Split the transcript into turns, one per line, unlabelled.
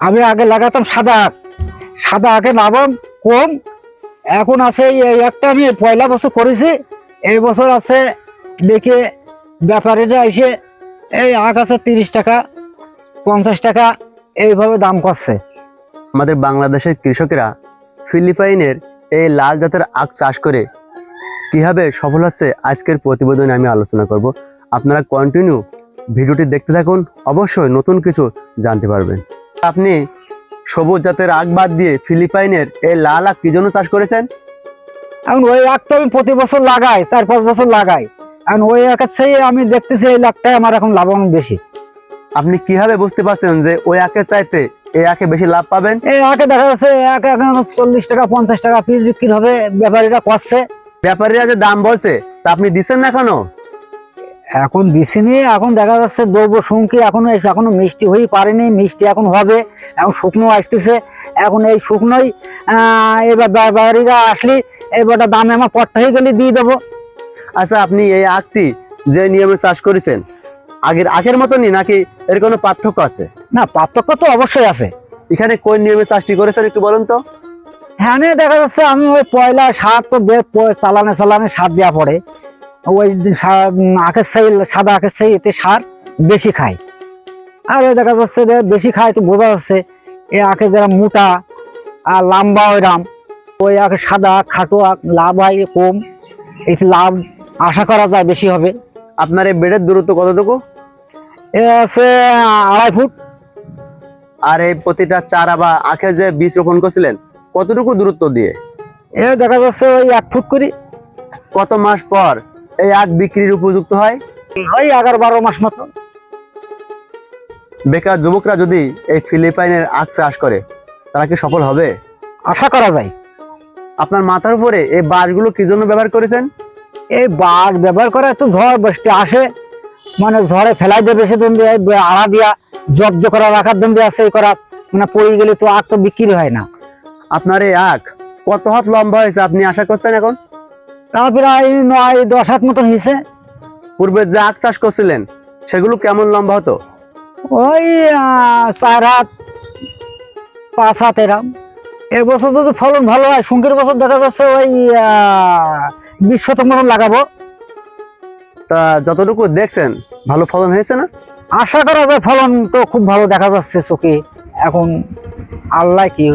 আমি আগে লাগাতাম সাদা আখ। সাদা আখে লাভম কম। এখন আছে এই একটা আমি পয়লা বছর করেছি। এই বছর আছে দেখে ব্যাপারীরা এসে এই আখ আছে তিরিশ টাকা, পঞ্চাশ টাকা, এইভাবে দাম করছে।
আমাদের বাংলাদেশের কৃষকেরা ফিলিপাইনের এই লাল জাতের আখ চাষ করে কীভাবে সফল হচ্ছে আজকের প্রতিবেদনে আমি আলোচনা করব। আপনারা কন্টিনিউ ভিডিওটি দেখতে থাকুন। অবশ্যই নতুন কিছু জানতে পারবেন। আপনি সবুজ জাতের আখ বাদ দিয়ে ফিলিপাইনের এই লাল আখ কি জন্য চাষ করেছেন?
এখন ওই আখটা আমি প্রতি বছর লাগাই চার পাঁচ বছর লাগাই। এখন ওই আখের সেই আমি দেখতেছি এই লাখটাই আমার এখন লাভবান বেশি।
আপনি কীভাবে বুঝতে পারছেন যে ওই আখের চাইতে এই আখে বেশি লাভ পাবেন?
এই আখে দেখা যাচ্ছে এক এখন চল্লিশ টাকা পঞ্চাশ টাকা পিস বিক্রি হবে ব্যাপারীরা করছে।
ব্যাপারীরা যে দাম বলছে তা আপনি দিচ্ছেন না কেন
এখন দিছিনি এখন দেখা যাচ্ছে দ্রব্য সংখ্যা এখনও এখনও মিষ্টি হয়ে পারেনি মিষ্টি এখন হবে এখন শুকনো আসতেছে এখন এই শুকনোই এবার ব্যাপারীরা আসলে এবারটা দামে আমার পট্টা হয়ে গেলে দিয়ে দেবো।
আচ্ছা আপনি এই আখটি যে নিয়মে চাষ করেছেন আগের আখের মতনই নাকি এর কোনো পার্থক্য আছে?
না পার্থক্য তো অবশ্যই আছে।
এখানে কোন নিয়মে চাষটি করেছেন একটু বলুন তো?
হ্যাঁ দেখা যাচ্ছে আমি ওই পয়লা সার তো চালানে চালানে সার দেওয়া পড়ে। ওই আখের সেই সাদা আখের সেই এতে সার বেশি খায়। আর ওই দেখা যাচ্ছে যে বেশি খায় তো বোঝা যাচ্ছে এই আখে যারা মোটা আর লম্বা ওই রাম ওই আখে সাদা খাটো আখ লাভ হয় কম এই লাভ আশা করা যায় বেশি হবে।
আপনার এই বেডের দূরত্ব কতটুকু?
এ আছে আড়াই ফুট।
আর এই প্রতিটা চারা বা আখের যে বীজ রোপণ করছিলেন কতটুকু দূরত্ব দিয়ে?
এ দেখা যাচ্ছে ওই এক ফুট করি।
কত মাস পর এই আখ বিক্রির উপযুক্ত হয়?
ওই এগারো বারো মাস মতো।
বেকার যুবকরা যদি এই ফিলিপাইনের আখ চাষ করে তারা কি সফল হবে?
আশা করা যায়।
আপনার মাথার উপরে এই বাঁশগুলো কি জন্য ব্যবহার করেছেন?
এই বাঘ ব্যবহার করে তো ঝড় বৃষ্টি আসে মানে ঝড়ে ফেলাই দেবে সেদিন দিয়ে আড়া দিয়া জব্দ করা রাখার দিন দিয়ে সেই করা মানে পড়ে গেলে তো আর তো বিক্রি হয় না।
আপনার এই আখ কত হাত লম্বা হয়েছে আপনি আশা করছেন এখন?
তা প্রায় নয় দশ হাত মতন হিসে
পূর্বে যে আখ চাষ করছিলেন সেগুলো কেমন লম্বা হতো?
ওই চার হাত পাঁচ হাত এরাম। এবছর তো ফলন ভালো হয় শুঙ্কের বছর দেখা যাচ্ছে ওই বিশ শতক মতন লাগাবো।
তা যতটুকু দেখছেন ভালো ফলন হয়েছে না?
আশা করা যায় ফলন তো খুব ভালো দেখা যাচ্ছে চোখে। এখন আল্লাহ কি